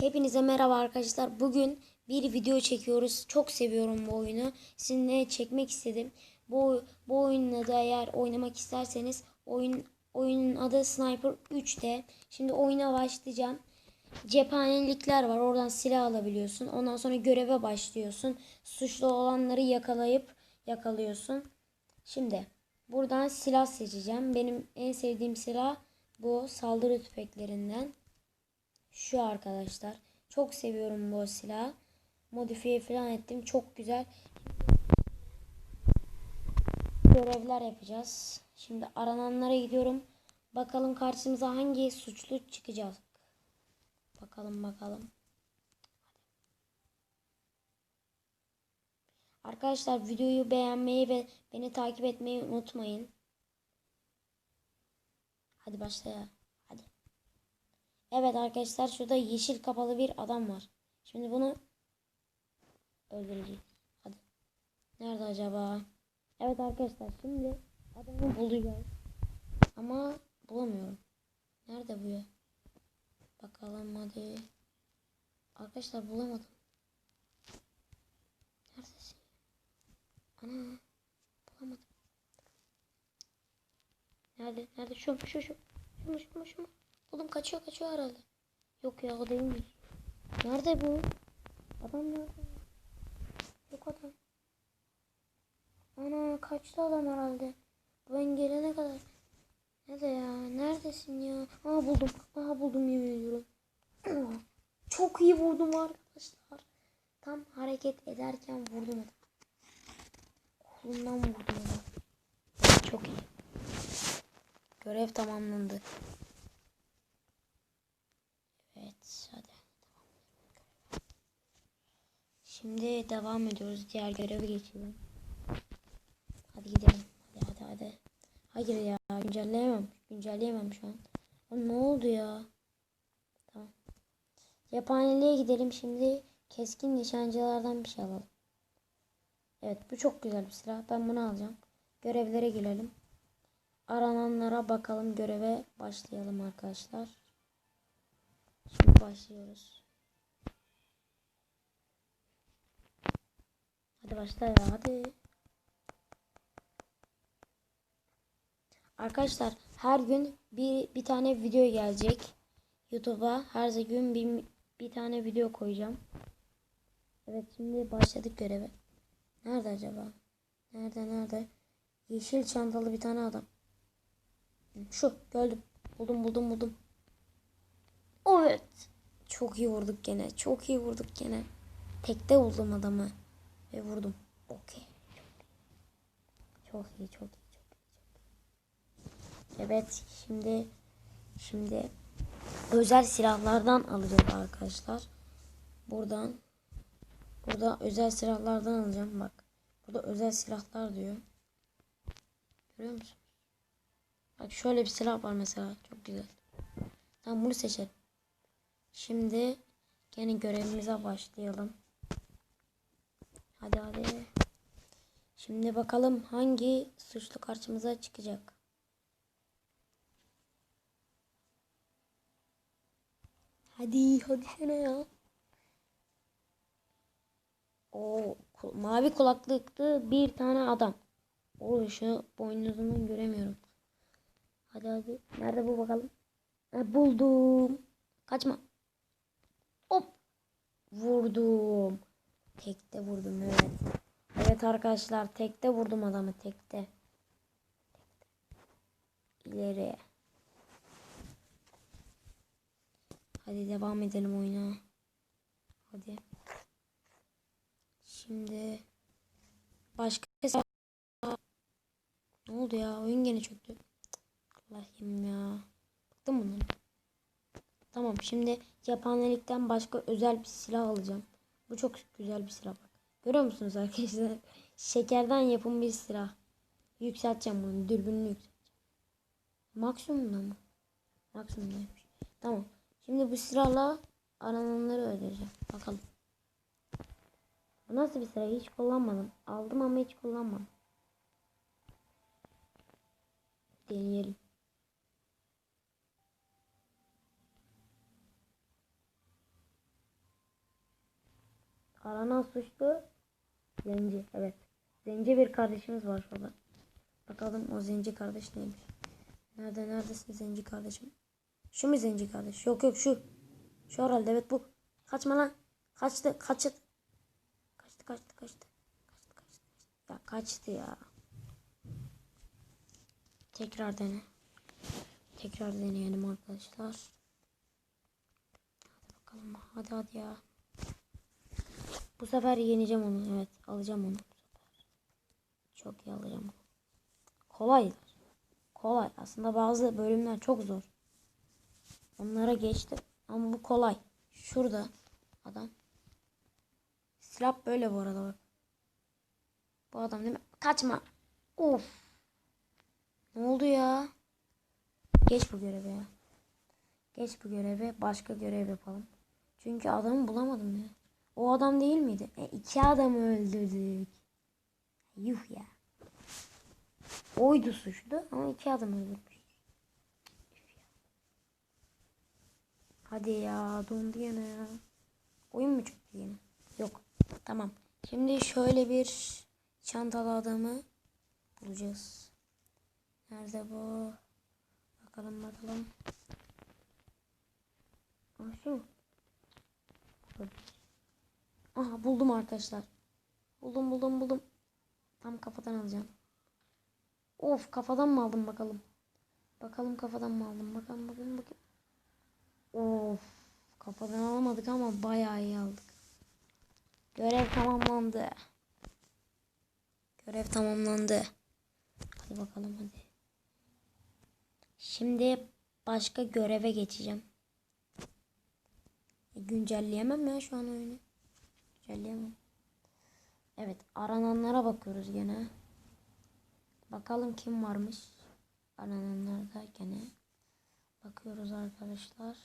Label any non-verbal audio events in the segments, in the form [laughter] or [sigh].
Hepinize merhaba arkadaşlar. Bugün bir video çekiyoruz. Çok seviyorum bu oyunu. Sizinle çekmek istedim. Bu bu oyunla da eğer oynamak isterseniz oyun oyunun adı Sniper 3'te. Şimdi oyuna başlayacağım. Cephanelikler var. Oradan silah alabiliyorsun. Ondan sonra göreve başlıyorsun. Suçlu olanları yakalayıp yakalıyorsun. Şimdi buradan silah seçeceğim. Benim en sevdiğim silah bu saldırı tüfeklerinden. Şu arkadaşlar. Çok seviyorum bu silahı. Modifiye falan ettim. Çok güzel. Görevler yapacağız. Şimdi arananlara gidiyorum. Bakalım karşımıza hangi suçlu çıkacak. Bakalım bakalım. Arkadaşlar videoyu beğenmeyi ve beni takip etmeyi unutmayın. Hadi başlayalım. Evet arkadaşlar şurada yeşil kapalı bir adam var. Şimdi bunu öldüreceğiz. Hadi. Nerede acaba? Evet arkadaşlar şimdi adamı bulacağız. Ama bulamıyorum. Nerede bu ya? Bakalım hadi. Arkadaşlar bulamadım. Neredesin? Ana bulamadım. Nerede? Nerede? Şu şu şu. Şu mu şu mu şu mu? Oğlum kaçıyor kaçıyor herhalde. Yok ya o değilmiş. Nerede bu? Adam nerede? Yok adam. Ana kaçtı adam herhalde. Ben gelene kadar. Nerede ya? Neredesin ya? Aha buldum. Aha buldum yemin ediyorum. [clears throat] Çok iyi vurdum arkadaşlar. Tam hareket ederken vurdum adam. Kolundan vurdum adam. Çok iyi. Görev tamamlandı. Evet hadi. Şimdi devam ediyoruz. Diğer göreve geçelim. Hadi gidelim. Hadi hadi hadi. Hayır ya güncelleyemem. Güncelleyemem şu an. Oğlum, ne oldu ya? Tamam. Cephaneliğe gidelim şimdi. Keskin nişancılardan bir şey alalım. Evet bu çok güzel bir silah. Ben bunu alacağım. Görevlere girelim. Arananlara bakalım. Göreve başlayalım arkadaşlar. Şimdi başlıyoruz. Hadi başla ya hadi. Arkadaşlar her gün bir, bir tane video gelecek. YouTube'a her gün bir, bir tane video koyacağım. Evet şimdi başladık göreve. Nerede acaba? Nerede nerede? Yeşil çantalı bir tane adam. Şu gördüm. Buldum buldum buldum. Evet. Çok iyi vurduk gene. Çok iyi vurduk gene. Tekte buldum adamı. Ve vurdum. Okey. Çok iyi çok iyi. Çok iyi. Evet şimdi şimdi özel silahlardan alacağız arkadaşlar. Buradan burada özel silahlardan alacağım bak. Burada özel silahlar diyor. Görüyor musun? Bak şöyle bir silah var mesela. Çok güzel. Tamam bunu seçelim. Şimdi gene görevimize başlayalım. Hadi hadi. Şimdi bakalım hangi suçlu karşımıza çıkacak. Hadi hadi sene ya. O mavi kulaklıklı bir tane adam. O şu boynuzundan göremiyorum. Hadi hadi. Nerede bu bakalım? Ha, buldum. Kaçma. Hop. Vurdum. Tekte vurdum evet. Evet arkadaşlar tekte vurdum adamı tekte. İleri. Hadi devam edelim oyuna. Hadi. Şimdi başka ne oldu ya? Oyun gene çöktü. Allah'ım ya. Bıktım bundan. Tamam şimdi cephanelikten başka özel bir silah alacağım. Bu çok güzel bir silah bak. Görüyor musunuz arkadaşlar? [laughs] Şekerden yapım bir silah. Yükselteceğim bunu. Dürbününü yükselteceğim. Maksimumda mı? Maksimumdaymış. Tamam. Şimdi bu silahla arananları öldüreceğim. Bakalım. Bu nasıl bir silah? Hiç kullanmadım. Aldım ama hiç kullanmadım. Deneyelim. Aranan suçlu Zenci. Evet. Zenci bir kardeşimiz var şurada. Bakalım o zenci kardeş neymiş. Nerede neredesin zenci kardeşim? Şu mu zenci kardeş? Yok yok şu. Şu herhalde evet bu. Kaçma lan. Kaçtı kaçtı. Kaçtı kaçtı kaçtı. Kaçtı kaçtı. Ya kaçtı ya. Tekrar dene. Tekrar deneyelim arkadaşlar. Hadi bakalım. Hadi hadi ya. Bu sefer yeneceğim onu. Evet alacağım onu. Çok iyi alacağım. Kolay. Kolay. Aslında bazı bölümler çok zor. Onlara geçtim. Ama bu kolay. Şurada adam. Silah böyle bu arada bak. Bu adam değil mi? Kaçma. Of. Ne oldu ya? Geç bu görevi ya. Geç bu görevi. Başka görev yapalım. Çünkü adamı bulamadım ya. O adam değil miydi? E, iki adamı öldürdük. Yuh ya. Oydu suçlu ama iki adam öldürmüş. Hadi ya dondu yine ya. Oyun mu çıktı yine? Yok. Tamam. Şimdi şöyle bir çantalı adamı bulacağız. Nerede bu? Bakalım bakalım. Aa, şu. Aha buldum arkadaşlar. Buldum buldum buldum. Tam kafadan alacağım. Of kafadan mı aldım bakalım. Bakalım kafadan mı aldım. Bakalım bakalım bakalım. Of kafadan alamadık ama bayağı iyi aldık. Görev tamamlandı. Görev tamamlandı. Hadi bakalım hadi. Şimdi başka göreve geçeceğim. E, güncelleyemem ya şu an oyunu. Güncelleyemem. Evet arananlara bakıyoruz gene. Bakalım kim varmış. Arananlarda gene. Bakıyoruz arkadaşlar.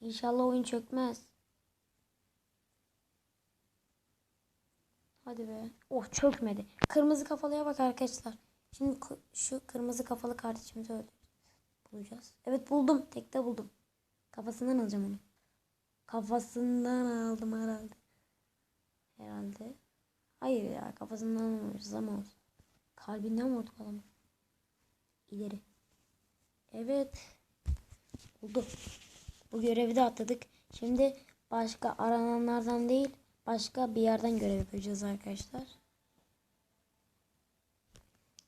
İnşallah oyun çökmez. Hadi be. Oh çökmedi. Kırmızı kafalıya bak arkadaşlar. Şimdi şu kırmızı kafalı kardeşimizi öldüreceğiz. Bulacağız. Evet buldum. Tekte buldum. Kafasından alacağım onu. Kafasından aldım herhalde. Herhalde. Hayır ya kafasından almamışız ama olsun. Kalbinden vurduk adamı. İleri. Evet. Buldu. Bu görevi de atladık. Şimdi başka arananlardan değil başka bir yerden görev yapacağız arkadaşlar.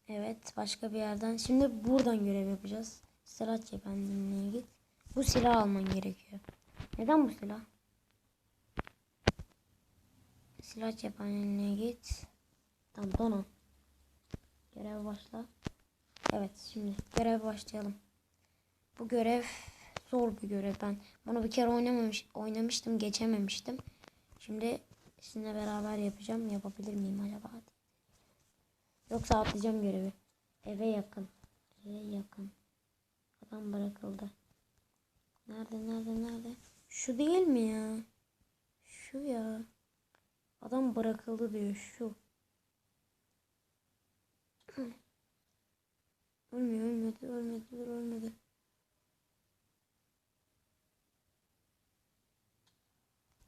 Evet başka bir yerden. Şimdi buradan görev yapacağız. Silah cephaneliğine git. Bu silah alman gerekiyor. Neden bu silah? Silah cephaneliğine git. Tamam dona. Görev başla. Evet şimdi görev başlayalım. Bu görev zor bir görev. Ben bunu bir kere oynamamış, oynamıştım, geçememiştim. Şimdi sizinle beraber yapacağım. Yapabilir miyim acaba? Yoksa atlayacağım görevi. Eve yakın. Eve yakın. Adam bırakıldı. Nerede nerede nerede? Şu değil mi ya? Şu ya. Adam bırakıldı diyor şu. [clears throat] Ölmüyor ölmedi ölmedi ölmedi.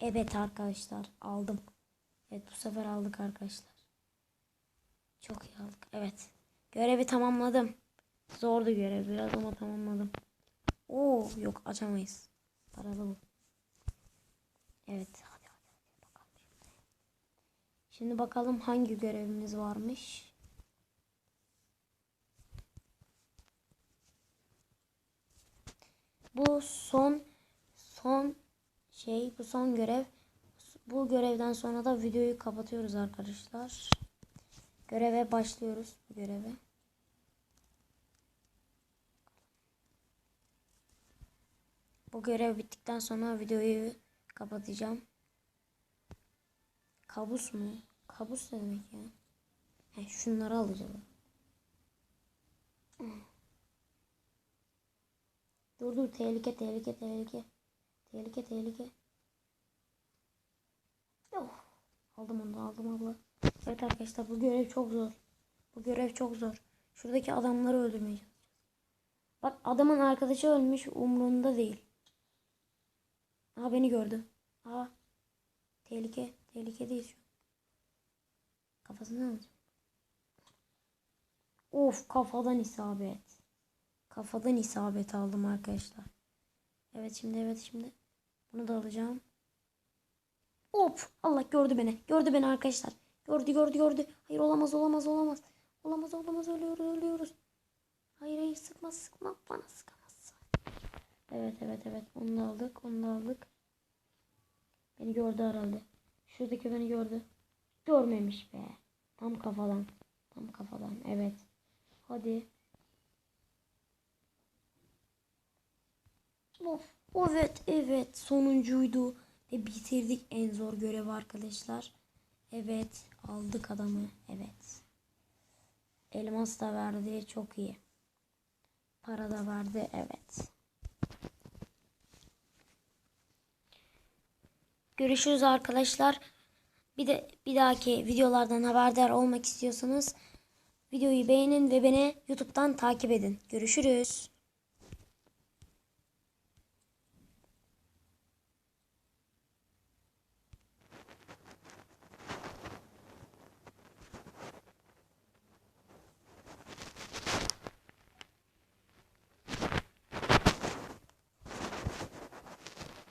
Evet arkadaşlar aldım. Evet bu sefer aldık arkadaşlar. Çok iyi aldık. Evet. Görevi tamamladım. Zordu görev biraz ama tamamladım. Oo yok açamayız. Paralı bu. Evet hadi hadi, hadi bakalım şimdi. Bakalım hangi görevimiz varmış. Bu son son şey bu son görev. Bu görevden sonra da videoyu kapatıyoruz arkadaşlar. Göreve başlıyoruz bu göreve. Bu görev bittikten sonra videoyu kapatacağım. Kabus mu? Kabus ne demek ya? He, şunları alacağım. Dur dur tehlike tehlike tehlike. Tehlike tehlike. Oh. Aldım onu aldım abla. Evet arkadaşlar bu görev çok zor. Bu görev çok zor. Şuradaki adamları öldürmeye çalışacağız. Bak adamın arkadaşı ölmüş umrunda değil. Aa beni gördü. Aa. Tehlike. Tehlikedeyiz şu an. Kafasını alacağım. Of kafadan isabet. Kafadan isabet aldım arkadaşlar. Evet şimdi evet şimdi. Bunu da alacağım. Hop Allah gördü beni. Gördü beni arkadaşlar. Gördü gördü gördü. Hayır olamaz olamaz olamaz. Olamaz olamaz ölüyoruz ölüyoruz. Hayır hayır sıkma sıkma bana sıkamazsın. Evet evet evet onu da aldık onu da aldık. Beni gördü herhalde. Şuradaki beni gördü. Görmemiş be. Tam kafadan. Tam kafadan evet. Hadi. Of. Evet evet sonuncuydu. Ve bitirdik en zor görevi arkadaşlar. Evet aldık adamı. Evet. Elmas da verdi çok iyi. Para da verdi evet. Görüşürüz arkadaşlar. Bir de bir dahaki videolardan haberdar olmak istiyorsanız videoyu beğenin ve beni YouTube'dan takip edin. Görüşürüz.